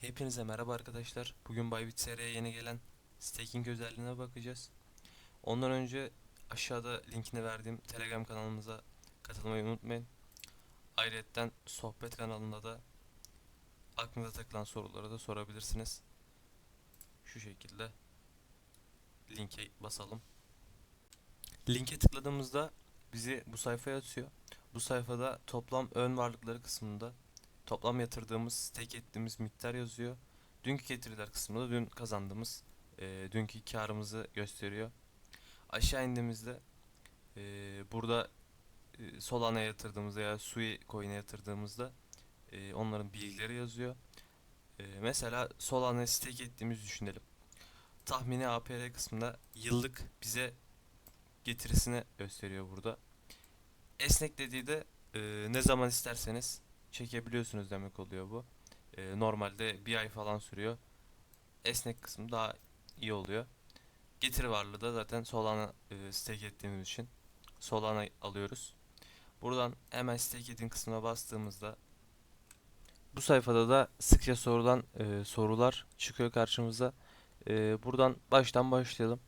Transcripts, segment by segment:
Hepinize merhaba arkadaşlar. Bugün Bybit SR'ye yeni gelen staking özelliğine bakacağız. Ondan önce aşağıda linkini verdiğim Telegram kanalımıza katılmayı unutmayın. Ayrıca sohbet kanalında da aklınıza takılan soruları da sorabilirsiniz. Şu şekilde linke basalım. Linke tıkladığımızda bizi bu sayfaya atıyor. Bu sayfada toplam ön varlıkları kısmında toplam yatırdığımız, stake ettiğimiz miktar yazıyor. Dünkü getiriler kısmında dün kazandığımız, e, dünkü karımızı gösteriyor. Aşağı indiğimizde e, burada e, Solana'ya yatırdığımızda ya Sui Coin'e yatırdığımızda e, onların bilgileri yazıyor. E, mesela Solana'ya stake ettiğimizi düşünelim. Tahmini APR kısmında yıllık bize getirisini gösteriyor burada. Esnek dediği de e, ne zaman isterseniz çekebiliyorsunuz demek oluyor bu. Ee, normalde bir ay falan sürüyor. Esnek kısmı daha iyi oluyor. Getiri varlığı da zaten Solana e, stake ettiğimiz için Solana alıyoruz. Buradan hemen stake edin kısmına bastığımızda bu sayfada da sıkça sorulan e, sorular çıkıyor karşımıza. E, buradan baştan başlayalım.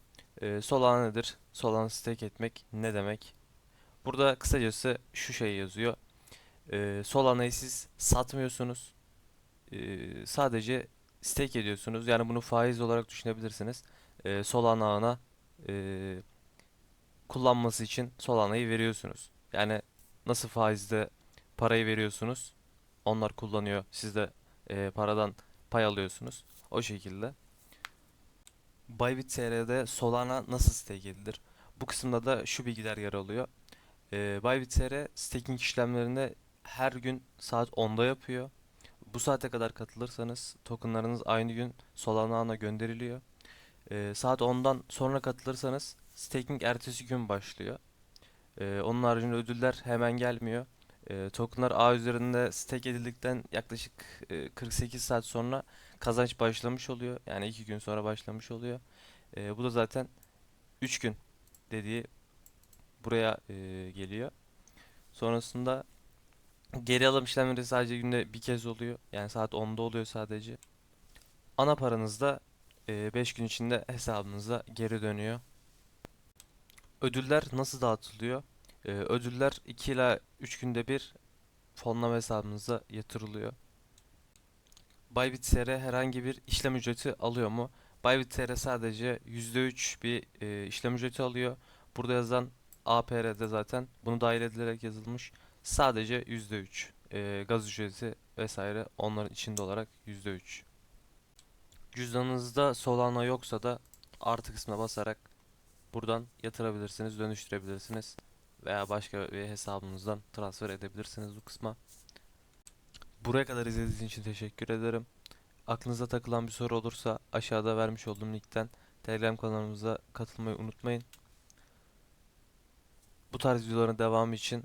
E, Solana nedir? Solana stake etmek ne demek? Burada kısacası şu şey yazıyor. Ee, Solana'yı siz satmıyorsunuz. Ee, sadece stake ediyorsunuz. Yani bunu faiz olarak düşünebilirsiniz. Ee, Solana ağına e, kullanması için Solana'yı veriyorsunuz. Yani nasıl faizde parayı veriyorsunuz. Onlar kullanıyor. Siz de e, paradan pay alıyorsunuz. O şekilde. Bybit TR'de Solana nasıl stake edilir? Bu kısımda da şu bilgiler yer alıyor. Ee, Bybit TR staking işlemlerinde her gün saat 10'da yapıyor. Bu saate kadar katılırsanız tokenlarınız aynı gün Solana ağına gönderiliyor. Ee, saat 10'dan sonra katılırsanız staking ertesi gün başlıyor. Ee, onun haricinde ödüller hemen gelmiyor. Ee, tokenlar ağ üzerinde stake edildikten yaklaşık e, 48 saat sonra kazanç başlamış oluyor. Yani 2 gün sonra başlamış oluyor. Ee, bu da zaten 3 gün dediği buraya e, geliyor. Sonrasında Geri alım işlemleri sadece günde bir kez oluyor. Yani saat 10'da oluyor sadece. Ana paranız da 5 gün içinde hesabınıza geri dönüyor. Ödüller nasıl dağıtılıyor? E, ödüller 2 ila 3 günde bir fonlama hesabınıza yatırılıyor. Bybit TR herhangi bir işlem ücreti alıyor mu? Bybit TR sadece %3 bir e, işlem ücreti alıyor. Burada yazan APR'de zaten bunu dahil edilerek yazılmış. Sadece %3 e, gaz ücreti vesaire onların içinde olarak %3. Cüzdanınızda Solana yoksa da artı kısmına basarak buradan yatırabilirsiniz, dönüştürebilirsiniz veya başka bir hesabınızdan transfer edebilirsiniz bu kısma. Buraya kadar izlediğiniz için teşekkür ederim. Aklınıza takılan bir soru olursa aşağıda vermiş olduğum linkten Telegram kanalımıza katılmayı unutmayın. Bu tarz videoların devamı için